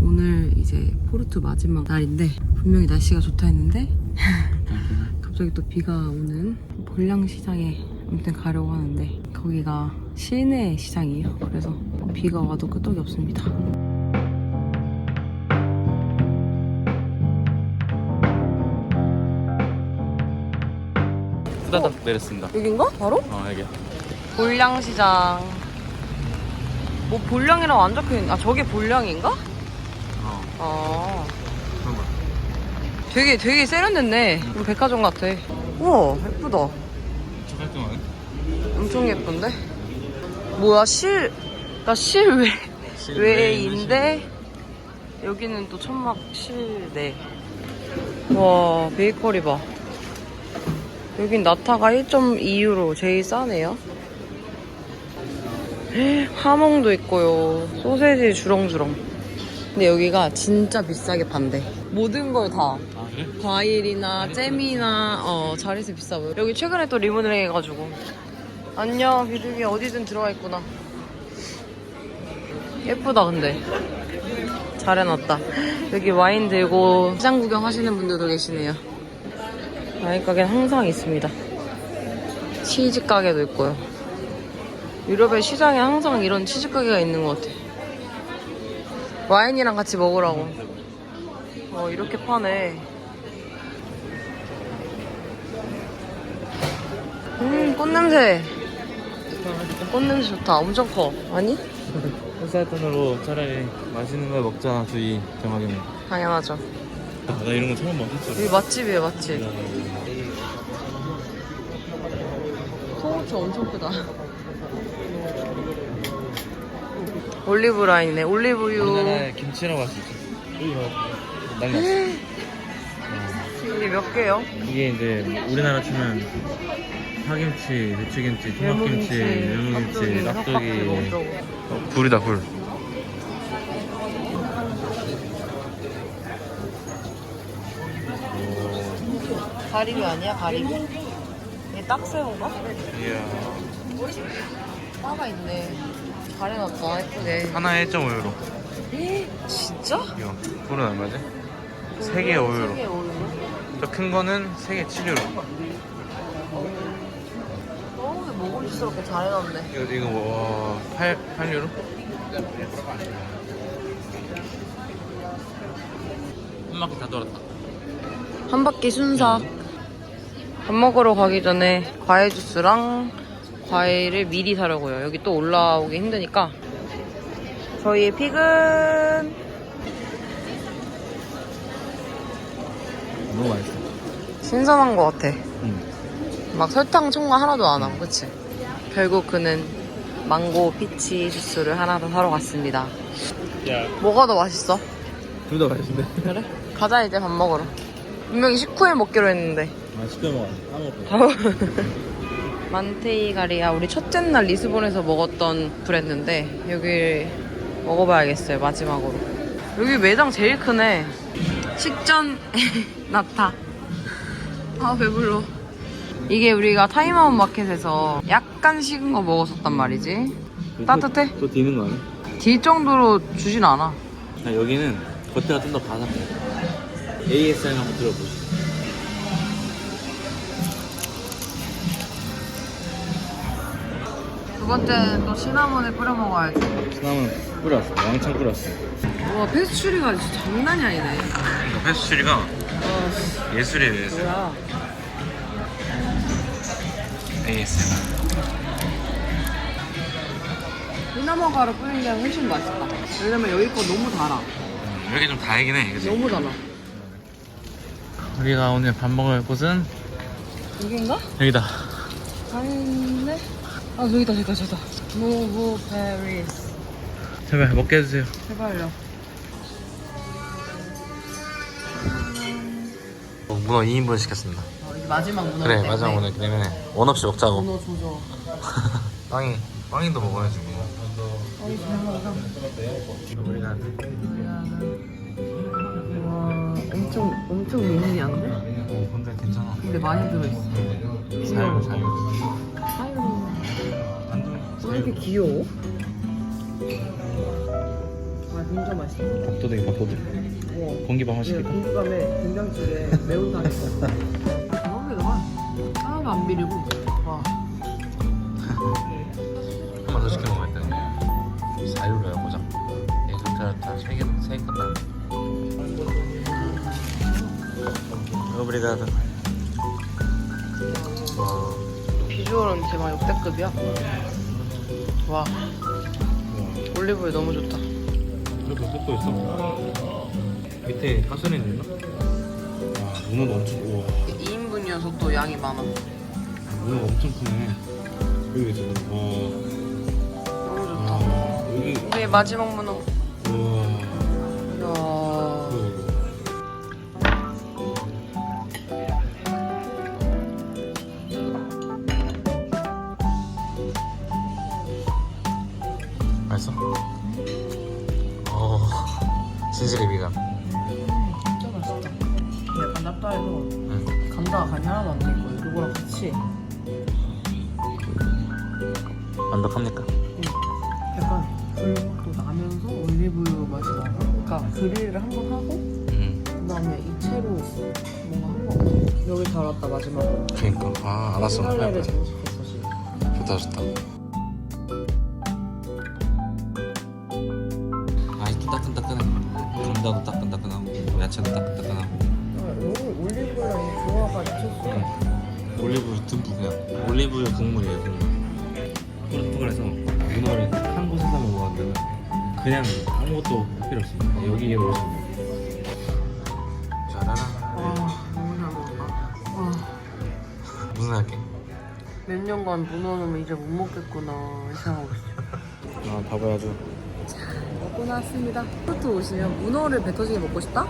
오늘 이제 포르투 마지막 날인데 분명히 날씨가 좋다 했는데 갑자기 또 비가 오는 볼량시장에 아무튼 가려고 하는데 거기가 시내 시장이에요. 그래서 비가 와도 끄떡이 없습니다. 후다닥 내렸습니다. 여긴가? 바로? 어, 여기. 볼량시장. 뭐 볼량이라고 안 적혀있는, 아 저게 볼량인가? 어, 아. 그런 거. 되게 되게 세련됐네. 우리 백화점 같아. 우와 예쁘다. 저 깔끔하네. 엄청 예쁜데? 뭐야 실, 나 실외 외인데 여기는 또 천막 실내. 와 베이커리 봐. 여긴 나타가 1.2유로 제일 싸네요. 하몽도 있고요. 소세지 주렁주렁. 근데 여기가 진짜 비싸게 판대. 모든 걸 다. 아, 그래? 과일이나 잼이나 어 자리세 비싸 보여 여기 최근에 또 리모델링 해가지고 안녕. 비둘기 어디든 들어와 있구나. 예쁘다 근데. 잘 해놨다. 여기 와인 들고 시장 구경 하시는 분들도 계시네요. 와인 가게는 항상 있습니다. 치즈 가게도 있고요. 유럽의 시장에 항상 이런 치즈 가게가 있는 것 같아. 와인이랑 같이 먹으라고. 어 이렇게 파네. 음, 꽃냄새. 꽃냄새 좋다. 엄청 커. 아니? 회사 돈으로 차라리 맛있는 걸 먹자, 주의 정하겠네. 당연하죠. 아, 나 이런 거 처음 봤었어. 여기 맛집이에요, 맛집. 소고추 엄청 크다. 올리브 라인이네. 올리브유. 우리나라에 김치라고 할 수 있어. 난리 났어. 이게 몇 개요? 이게 이제 우리나라 치면 파김치, 배추김치, 토막김치, 열무김치, 깍두기. 어, 굴이다, 굴. 가리비 아니야, 가리비? 이게 딱새우인가? 이야. 빠가 있네. 잘 해놨다, 예쁘게. 하나에 1.5유로. 진짜? 이거. 굴은 얼마지? 세 개에 5유로. 세개 5유로? 저 큰 거는 3개 7유로. 먹음직스럽게 잘 해놨네. 이거, 이거 뭐, 8, 8유로? 한 바퀴 다 돌았다. 한 바퀴 순삭. 밥 먹으러 가기 전에 과일 주스랑 과일을 미리 사려고요. 여기 또 올라오기 힘드니까. 저희의 픽은 너무 맛있어. 신선한 것 같아. 응. 막 설탕 첨가 하나도 안 하고, 그치? 결국 그는 망고 피치 주스를 하나 더 사러 갔습니다. 야, 뭐가 더 맛있어? 둘 다 맛있는데? 그래? 가자, 이제 밥 먹으러. 분명히 식후에 먹기로 했는데. 아, 시켜 먹어. 까먹었다. 만테이 가리아 우리 첫째 날 리스본에서 먹었던 브랜드인데 여기 먹어봐야겠어요 마지막으로 여기 매장 제일 크네 식전 나타 아 배불러 이게 우리가 타임아웃 마켓에서 약간 식은 거 먹었었단 말이지 따뜻해? 또 뒤는 거 아니야? 딜 정도로 주진 않아 아, 여기는 겉에가 좀 더 바삭해. ASMR 한번 들어보시죠. 두 번째는 또 시나몬을 뿌려 먹어야지 시나몬 뿌렸어. 왕창 뿌렸어. 와 페스츄리가 진짜 장난이 아니네 페스츄리가 어 예술이에요, 예술. 뭐야 ASMR. 시나몬 가루 뿌린 게 훨씬 맛있다. 왜냐면 여기 거 너무 달아. 음, 여기 좀 다이긴 해, 그지? 너무 달아. 우리가 오늘 밥 먹을 곳은 여긴가? 여기다. 아닌데? 아 저기다 저기다 저기다. 무브 페리스. 제발 먹게 해주세요. 제발요. 문어 2인분 시켰습니다. 마지막 문어. 그래, 마지막 문어 때문에 원 없이 먹자고. 문어 조져. 빵이, 빵이도 먹어야지, 뭐. 어이 잘 먹어. 우리가 와 엄청 엄청 미니한데? 어 근데 괜찮아 근데 많이 들어있어. 자유 자유 아유 왜 이렇게 귀여워? 아 진짜 맛있어. 밥도둑이 밥도둑 와. 공기밥 하나 이게 시킬까? 공감에 된장찌개 매운탕 있어. 하나도 안 비리고. 와. 한번 더 시켜 먹어야 돼 4유로야 고장 이거 다세개 세개 다 오브리가드 와 비주얼은 대만 역대급이야. 와. 올리브유 너무 좋다. 이렇게 뜯고 있어 밑에 가스레인 있나? 와 문어도 엄청 우와 2인분이어서 또 양이 많아. 문어 엄청 크네 여기 있어 와 너무 좋다. 와, 여기 우리의 마지막 문어. 이야. 맛있어? 어 진실의 미감 진짜 맛있다. 약간 납다해서 응. 감자가 간이 하나도 안돼 있고 이거랑 같이. 완벽합니까? 약간 불맛도 나면서 올리브유 맛이 나고 그러니까 그릴을 한 번 하고 응 그다음에 이 채로 뭔가 한 거. 여기 잘 왔다 마지막으로. 그니까. 아 알았어. 할래를 장식했어 지금. 좋다 좋다. 아이도 따끈따끈해 감자도 따끈따끈하고 야채도 따끈따끈하고 올리브유랑 이 조화가 미쳤어. 올리브유 듬뿍 그냥 올리브유 국물이에요 국물 뽀글뽀글해서 문어를 한 곳에서 먹어야 되는 그냥 아무것도 필요 없습니다 여기에 오시면 와 너무 잘 먹었다. 와. 무슨 할게? 몇 년간 문어 넣으면 이제 못 먹겠구나 이 생각하고 있어. 아 바보야죠 먹고 나왔습니다. 포트 오시면 문어를 배 터지게 먹고 싶다?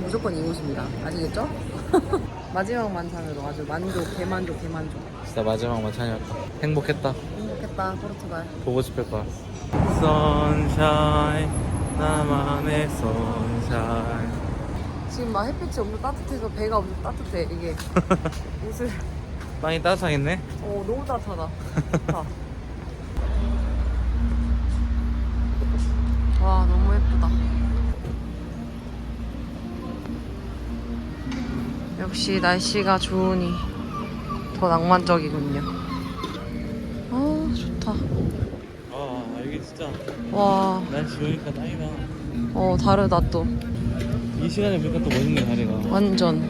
무조건 이곳입니다. 아시겠죠? 마지막 만찬으로 아주 만족, 대만족, 대만족. 진짜 마지막 만찬이었다 행복했다 행복했다, 포르투갈. 보고 싶었다 선샤인 나만의 선샤인 지금 막 햇빛이 엄청 따뜻해서 배가 엄청 따뜻해. 이게 옷을 빵이 따뜻하겠네 어 너무 따뜻하다. 좋다. 역시 날씨가 좋으니 더 낭만적이군요. 아 좋다. 아 이게 진짜 와, 날씨 좋으니까 딱이다 어 다르다 또. 이 시간에 보니까 또 멋있네 다리가 완전.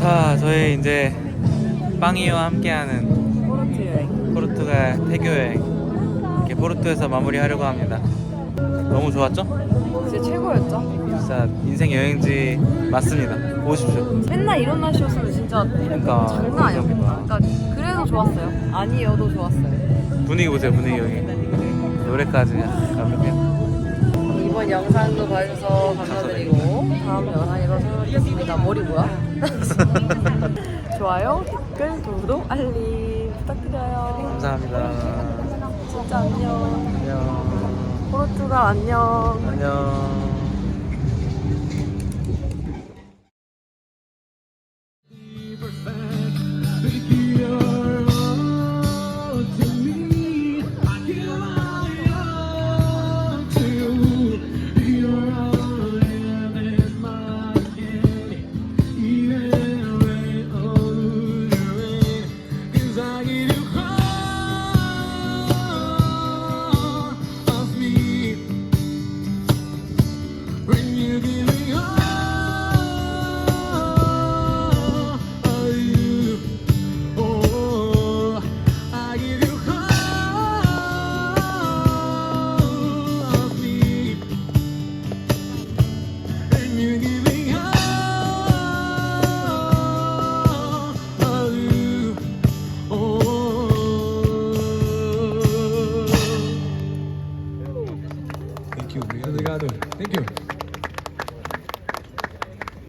자, 저희 이제 빵이와 함께하는 포르투 여행. 포르투갈 태교 여행 이렇게 포르투에서 마무리하려고 합니다. 너무 좋았죠? 진짜 최고였죠? 진짜 인생 여행지 맞습니다. 오십시오. 맨날 이런 날씨였으면 진짜 그러니까 장난 아니었다. 그러니까 그래도 좋았어요. 아니어도 좋았어요. 분위기 보세요, 분위기 여기. 노래까지 가면요. 이번 영상도 봐주셔서 감사드리고 다음 영상에서 찾아뵙겠습니다. 머리 뭐야? 좋아요, 댓글, 구독, 알림 부탁드려요. 감사합니다. 진짜 안녕. 안녕. 포르투갈 안녕. 안녕.